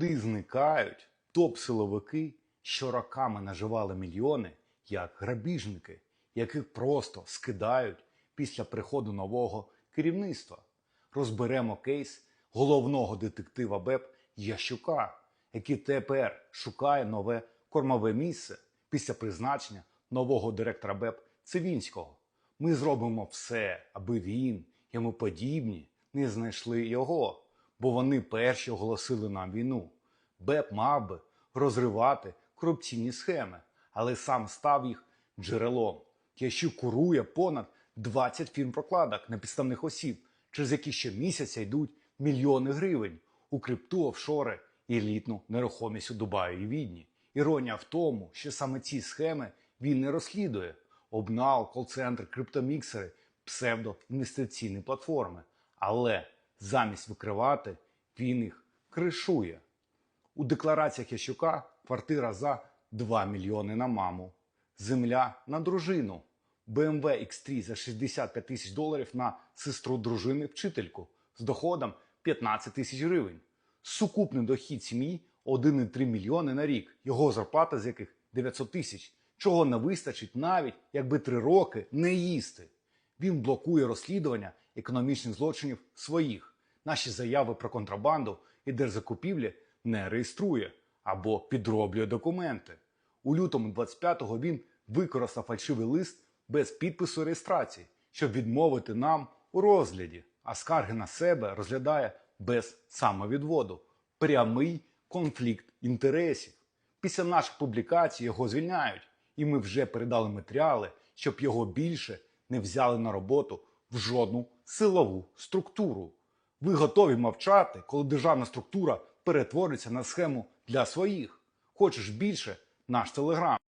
Куди зникають топ-силовики, що роками наживали мільйони, як грабіжники, яких просто скидають після приходу нового керівництва? Розберемо кейс головного детектива БЕП Ящука, який тепер шукає нове кормове місце після призначення нового директора БЕП Цивінського. Ми зробимо все, аби він, йому подібні, не знайшли його, бо вони перші оголосили нам війну. БЕП мав би розривати корупційні схеми, але сам став їх джерелом. Ящук курує понад 20 фірм прокладок на підставних осіб, через які щомісяця йдуть мільйони гривень у крипту, офшори і елітну нерухомість у Дубаї і Відні. Іронія в тому, що саме ці схеми він не розслідує. Обнал, кол-центр, криптоміксери, псевдоінвестиційні платформи. Але замість викривати, він їх кришує. У деклараціях Ящука квартира за 2 мільйони на маму, земля на дружину, BMW X3 за 65 тисяч доларів на сестру дружини вчительку з доходом 15 тисяч гривень. Сукупний дохід сім'ї 1,3 мільйони на рік, його зарплата з яких 900 тисяч, чого не вистачить навіть якби три роки не їсти. Він блокує розслідування економічних злочинів своїх. Наші заяви про контрабанду і держзакупівлі не реєструє або підроблює документи. У лютому 25-го він використав фальшивий лист без підпису реєстрації, щоб відмовити нам у розгляді, а скарги на себе розглядає без самовідводу. Прямий конфлікт інтересів. Після наших публікацій його звільняють, і ми вже передали матеріали, щоб його більше не взяли на роботу в жодну силову структуру. Ви готові мовчати, коли державна структура перетвориться на схему для своїх. Хочеш більше? Наш телеграм.